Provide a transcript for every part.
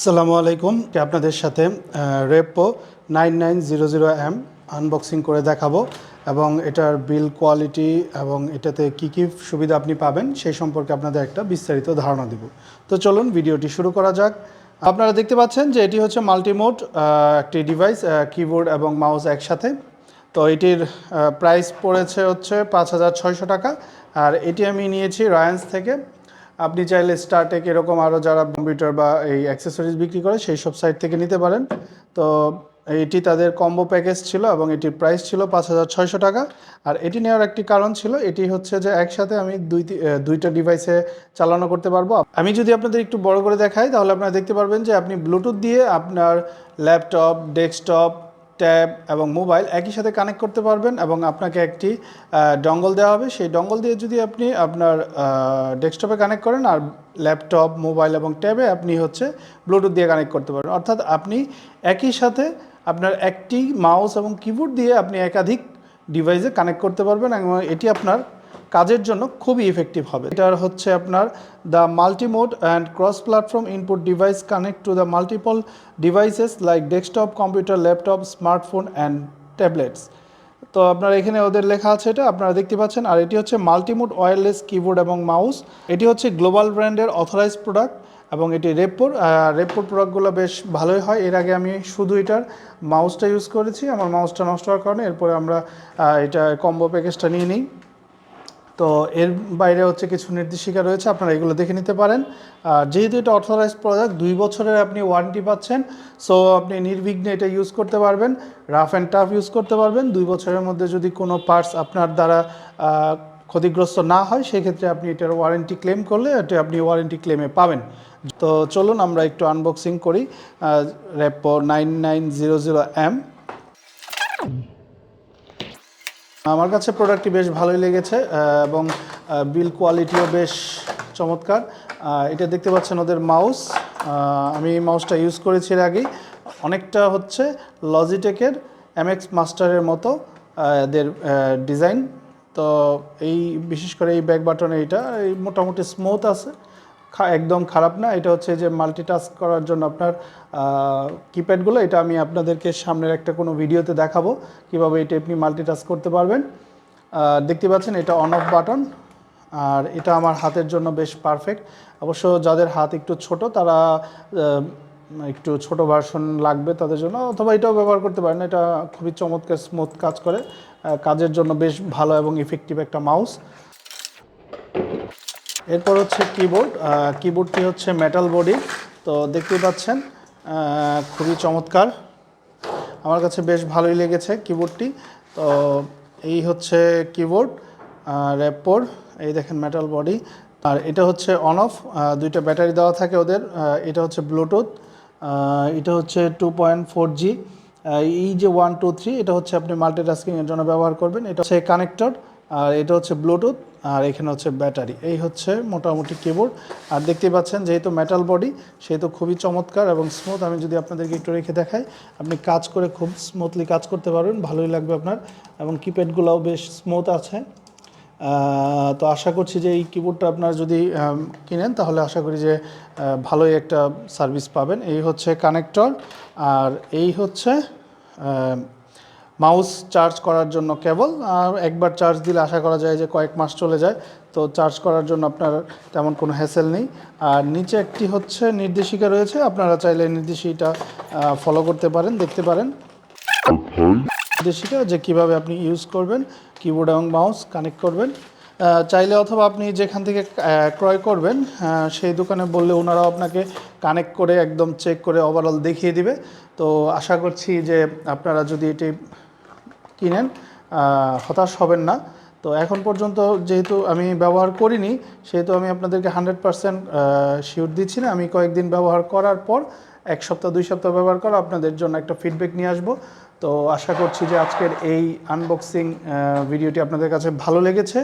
আসসালামু আলাইকুম। আপনাদের সাথে Rapoo nine nine zero zero M unboxing করে দেখাবো এবং এটার বিল কোয়ালিটি এবং এটাতে কি কি সুবিধা আপনি পাবেন সেই সম্পর্কে আপনাদের একটা বিস্তারিত ধারণা দিব। তো চলুন ভিডিওটি শুরু করা যাক। আপনারা দেখতে পাচ্ছেন যে এটি হচ্ছে মাল্টিমোড একটি ডিভাইস কিবোর্ড এবং মাউস একসাথে। তো এটির প্রাইস পড়েছে হচ্ছে পাঁচ হাজার ছয়শো টাকা। আর এটি আমি নিয়েছি রায়ান্স থেকে। আপনি চাইলে স্টারটেক এরকম আরও যারা কম্পিউটার বা এই অ্যাক্সেসরিজ বিক্রি করে সেই সব সাইট থেকে নিতে পারেন। তো এটি তাদের কম্বো প্যাকেজ ছিল এবং এটির প্রাইস ছিল পাঁচ হাজার ছয়শো টাকা। আর এটি নেওয়ার একটি কারণ ছিল, এটি হচ্ছে যে একসাথে আমি দুই দুইটা ডিভাইসে চালানো করতে পারব। আমি যদি আপনাদের একটু বড় করে দেখাই, তাহলে আপনারা দেখতে পারবেন যে আপনি ব্লুটুথ দিয়ে আপনার ল্যাপটপ ডেস্কটপ ট্যাব এবং মোবাইল একই সাথে কানেক্ট করতে পারবেন এবং আপনাকে একটি ডঙ্গল দেওয়া হবে। সেই ডঙ্গল দিয়ে যদি আপনি আপনার ডেস্কটপে কানেক্ট করেন আর ল্যাপটপ, মোবাইল এবং ট্যাবে আপনি হচ্ছে ব্লুটুথ দিয়ে কানেক্ট করতে পারবেন। অর্থাৎ আপনি একই সাথে আপনার একটি মাউস এবং কিবোর্ড দিয়ে আপনি একাধিক ডিভাইসে কানেক্ট করতে পারবেন এবং এটি আপনার কাজের জন্য খুবই ইফেক্টিভ হবে। এটার হচ্ছে আপনার the multimode and cross platform input device connect to the multiple devices like desktop computer laptop smartphone and tablets তো আপনার এখানে ওদের লেখা আছে এটা, আপনারা দেখতে পাচ্ছেন। আর এটি হচ্ছে মাল্টিমোড ওয়্যারলেস কিবোর্ড এবং মাউস এটি হচ্ছে গ্লোবাল ব্র্যান্ডের অথরাইজ প্রোডাক্ট এবং এটি রেপোর রেপোর প্রোডাক্টগুলো বেশ ভালোই হয়। এর আগে আমি শুধু এটার মাউসটা ইউজ করেছি। আমার মাউসটা নষ্ট হওয়ার কারণে এরপরে আমরা এটা কম্বো প্যাকেজটা নিয়ে নিই। তো এর বাইরে হচ্ছে কিছু নির্দেশিকা রয়েছে, আপনারা এগুলো দেখে নিতে পারেন। আর যেহেতু এটা অথরাইজ প্রোডাক্ট দুই বছরের আপনি ওয়ারেন্টি পাচ্ছেন সো আপনি নির্বিঘ্নে এটা ইউজ করতে পারবেন রাফ অ্যান্ড টাফ ইউজ করতে পারবেন। দুই বছরের মধ্যে যদি কোনো পার্টস আপনার দ্বারা ক্ষতিগ্রস্ত না হয়, সেক্ষেত্রে আপনি এটার ওয়ারেন্টি ক্লেম করলে এটা আপনি ওয়ারেন্টি ক্লেমে পাবেন। তো চলুন আমরা একটু আনবক্সিং করি Rapoo nine nine zero zero M আমার কাছে প্রোডাক্টটি বেশ ভালোই লেগেছে এবং বিল কোয়ালিটিও বেশ চমৎকার। এটা দেখতে পাচ্ছেন ওদের মাউস আমি এই মাউসটা ইউজ করেছি এর আগেই। অনেকটা হচ্ছে লজিটেকের এমএক্স মাস্টারের মতো এদের ডিজাইন তো এই, বিশেষ করে এই ব্যাক বাটনে এটা এই মোটামুটি স্মুথ আছে। একদম খারাপ না। এটা হচ্ছে যে মাল্টিটাস্ক করার জন্য আপনার কিপ্যাডগুলো এটা আমি আপনাদেরকে সামনের একটা কোনো ভিডিওতে দেখাবো কীভাবে এটা আপনি মাল্টিটাস্ক করতে পারবেন। দেখতে পাচ্ছেন এটা অন অফ বাটন আর এটা আমার হাতের জন্য বেশ পারফেক্ট অবশ্য যাদের হাত একটু ছোট, তারা একটু ছোট ভার্সন লাগবে তাদের জন্য, অথবা এটাও ব্যবহার করতে পারেন। এটা খুবই চমৎকার স্মুথ কাজ করে। কাজের জন্য বেশ ভালো এবং ইফেক্টিভ একটা মাউস এরপর হচ্ছে কিবোর্ড কিবোর্ডটি হচ্ছে মেটাল বডি তো দেখতেই পাচ্ছেন খুবই চমৎকার। আমার কাছে বেশ ভালোই লেগেছে কিবোর্ডটি তো এই হচ্ছে কিবোর্ড র্যাপোর এই দেখেন মেটাল বডি আর এটা হচ্ছে অন অফ দুইটা ব্যাটারি দেওয়া থাকে ওদের এটা হচ্ছে ব্লুটুথ এটা হচ্ছে টু পয়েন্ট ফোর জি এই যে ওয়ান টু থ্রি এটা হচ্ছে আপনি মাল্টিটাস্কিংয়ের জন্য ব্যবহার করবেন। এটা হচ্ছে কানেক্টর আর এটা হচ্ছে ব্লুটুথ আর এখানে হচ্ছে ব্যাটারি। এই হচ্ছে মোটামুটি কিবোর্ড আর দেখতেই পাচ্ছেন, যেহেতু মেটাল বডি সেহেতু খুবই চমৎকার এবং স্মুথ আমি যদি আপনাদেরকে একটু রেখে দেখাই, আপনি কাজ করে খুব স্মুথলি কাজ করতে পারবেন, ভালোই লাগবে আপনার। এবং কিপ্যাডগুলোও বেশ স্মুথ আছে। তো আশা করছি যে এই কিবোর্ডটা আপনার যদি কিনেন, তাহলে আশা করি যে ভালোই একটা সার্ভিস পাবেন। এই হচ্ছে কানেক্টর আর এই হচ্ছে মাউস চার্জ করার জন্য কেবল আর একবার চার্জ দিলে আশা করা যায় যে কয়েক মাস চলে যায়। তো চার্জ করার জন্য আপনার তেমন কোনো হ্যাসেল নেই। আর নিচে একটি হচ্ছে নির্দেশিকা রয়েছে আপনারা চাইলে নির্দেশিকা ফলো করতে পারেন দেখতে পারেন। নির্দেশিকা যে কীভাবে আপনি ইউজ করবেন কিবোর্ড এবং মাউস কানেক্ট করবেন। চাইলে অথবা আপনি যেখান থেকে ক্রয় করবেন সেই দোকানে বললে ওনারাও আপনাকে কানেক্ট করে একদম চেক করে ওভারঅল দেখিয়ে দিবে। তো আশা করছি যে আপনারা যদি এটি কিনেন হতাশ হবেন না। তো এখন পর্যন্ত যেহেতু আমি ব্যবহার করিনি, সেহেতু আমি আপনাদেরকে হান্ড্রেড পারসেন্ট শিওর দিচ্ছি না। আমি কয়েকদিন ব্যবহার করার পর, এক সপ্তাহ, দুই সপ্তাহ ব্যবহার করা আপনাদের জন্য একটা ফিডব্যাক নিয়ে আসব। তো আশা করছি যে আজকের এই আনবক্সিং ভিডিওটি আপনাদের কাছে ভালো লেগেছে।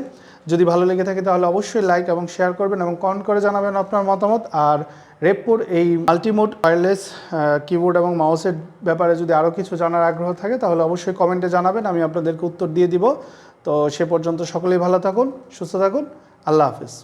যদি ভালো লেগে থাকে তাহলে অবশ্যই লাইক এবং শেয়ার করবেন এবং কমেন্ট করে জানাবেন আপনার মতামত। আর রেপপুর এই মাল্টিমোড ওয়্যারলেস কিবোর্ড এবং মাউসের ব্যাপারে যদি আরও কিছু জানার আগ্রহ থাকে, তাহলে অবশ্যই কমেন্টে জানাবেন, আমি আপনাদেরকে উত্তর দিয়ে দিব। তো সে পর্যন্ত সকলেই ভালো থাকুন, সুস্থ থাকুন, আল্লাহ হাফিজ।